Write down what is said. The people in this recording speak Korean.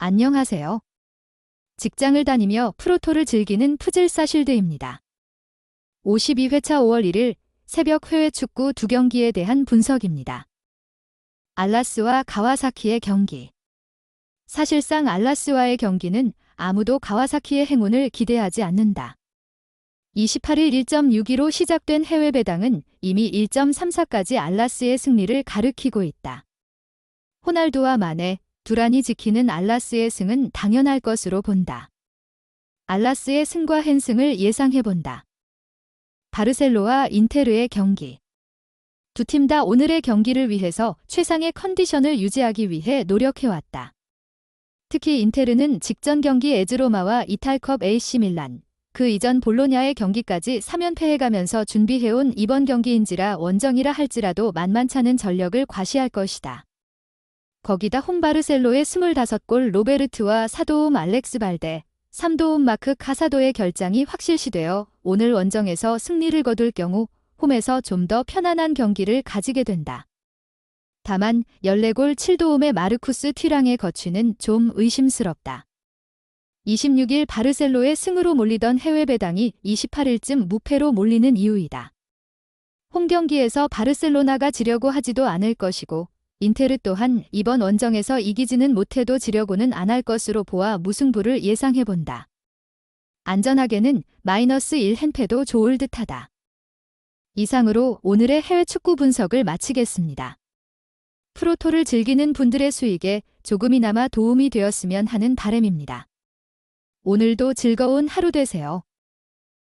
안녕하세요. 직장을 다니며 프로토를 즐기는 푸질사 실드입니다. 52회차 5월 1일 새벽 해외 축구 두 경기에 대한 분석입니다. 알라스와 가와사키의 경기. 사실상 알라스와의 경기는 아무도 가와사키의 행운을 기대하지 않는다. 28일 1.62로 시작된 해외 배당은 이미 1.34까지 알라스의 승리를 가리키고 있다. 호날두와 마네, 두란이 지키는 알라스의 승은 당연할 것으로 본다. 알라스의 승과 헨승을 예상해본다. 바르셀로와 인테르의 경기. 두 팀 다 오늘의 경기를 위해서 최상의 컨디션을 유지하기 위해 노력해왔다. 특히 인테르는 직전 경기 에즈로마와 이탈컵 AC 밀란, 그 이전 볼로냐의 경기까지 3연패해가면서 준비해온 이번 경기인지라 원정이라 할지라도 만만찮은 전력을 과시할 것이다. 거기다 홈바르셀로의 25골 로베르트와 4도움 알렉스 발데, 3도움 마크 카사도의 결장이 확실시되어 오늘 원정에서 승리를 거둘 경우 홈에서 좀 더 편안한 경기를 가지게 된다. 다만 14골 7도움의 마르쿠스 튀랑의 거취는 좀 의심스럽다. 26일 바르셀로의 승으로 몰리던 해외 배당이 28일쯤 무패로 몰리는 이유이다. 홈 경기에서 바르셀로나가 지려고 하지도 않을 것이고 인테르 또한 이번 원정에서 이기지는 못해도 지려고는 안 할 것으로 보아 무승부를 예상해본다. 안전하게는 마이너스 1 hen패도 좋을 듯하다. 이상으로 오늘의 해외 축구 분석을 마치겠습니다. 프로토를 즐기는 분들의 수익에 조금이나마 도움이 되었으면 하는 바람입니다. 오늘도 즐거운 하루 되세요.